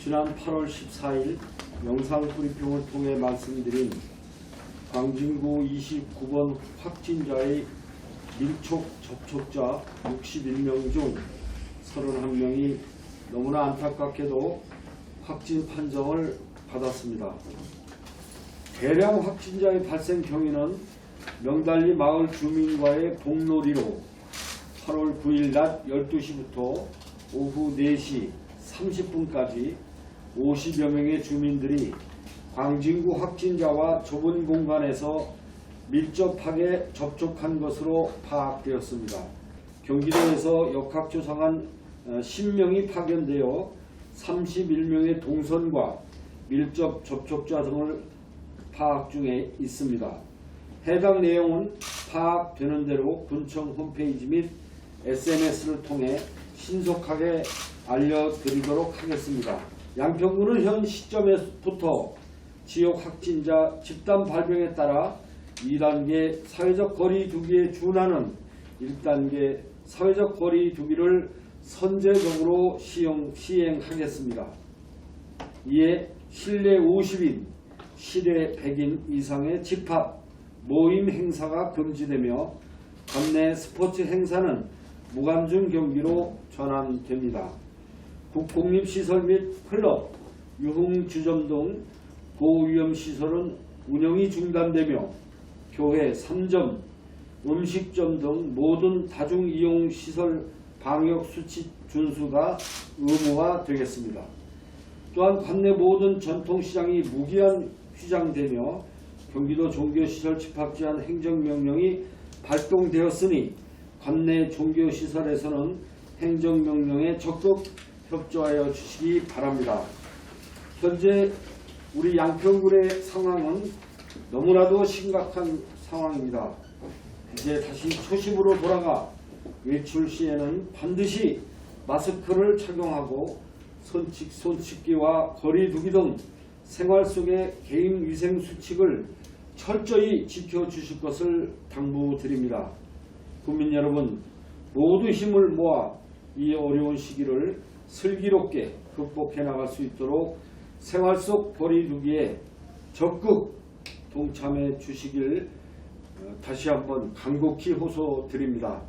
지난 8월 14일 영상 브리핑을 통해 말씀드린 광진구 29번 확진자의 밀촉 접촉자 61명 중 31명이 너무나 안타깝게도 확진 판정을 받았습니다. 대량 확진자의 발생 경위는 명달리 마을 주민과의 공놀이로 8월 9일 낮 12시부터 오후 4시 30분까지 50여 명의 주민들이 광진구 확진자와 좁은 공간에서 밀접하게 접촉한 것으로 파악되었습니다. 경기도에서 역학조사한 10명이 파견되어 31명의 동선과 밀접 접촉자 등을 파악 중에 있습니다. 해당 내용은 파악되는 대로 군청 홈페이지 및 SNS를 통해 신속하게 알려드리도록 하겠습니다. 양평구는 현 시점에부터 지역 확진자 집단 발병에 따라 2단계 사회적 거리 두기에 준하는 1단계 사회적 거리 두기를 선제적으로 시행, 시행하겠습니다. 이에 실내 50인, 실외 100인 이상의 집합, 모임 행사가 금지되며 관내 스포츠 행사는 무관중 경기로 전환됩니다. 국공립시설 및 클럽, 유흥주점 등 고위험시설은 운영이 중단되며 교회, 상점, 음식점 등 모든 다중이용시설 방역수칙 준수가 의무화되겠습니다. 또한 관내 모든 전통시장이 무기한 휘장되며 경기도 종교시설 집합제한 행정명령이 발동되었으니 관내 종교시설에서는 행정명령에 적극 협조하여 주시기 바랍니다. 현재 우리 양평군의 상황은 너무나도 심각한 상황입니다. 이제 다시 초심으로 돌아가 외출 시에는 반드시 마스크를 착용하고 손짓, 손씻기와 거리 두기 등 생활 속의 개인 위생 수칙을 철저히 지켜주실 것을 당부드립니다. 국민 여러분 모두 힘을 모아 이 어려운 시기를 슬기롭게 극복해 나갈 수 있도록 생활 속 거리 두기에 적극 동참해 주시길 어, 다시 한번 간곡히 호소드립니다.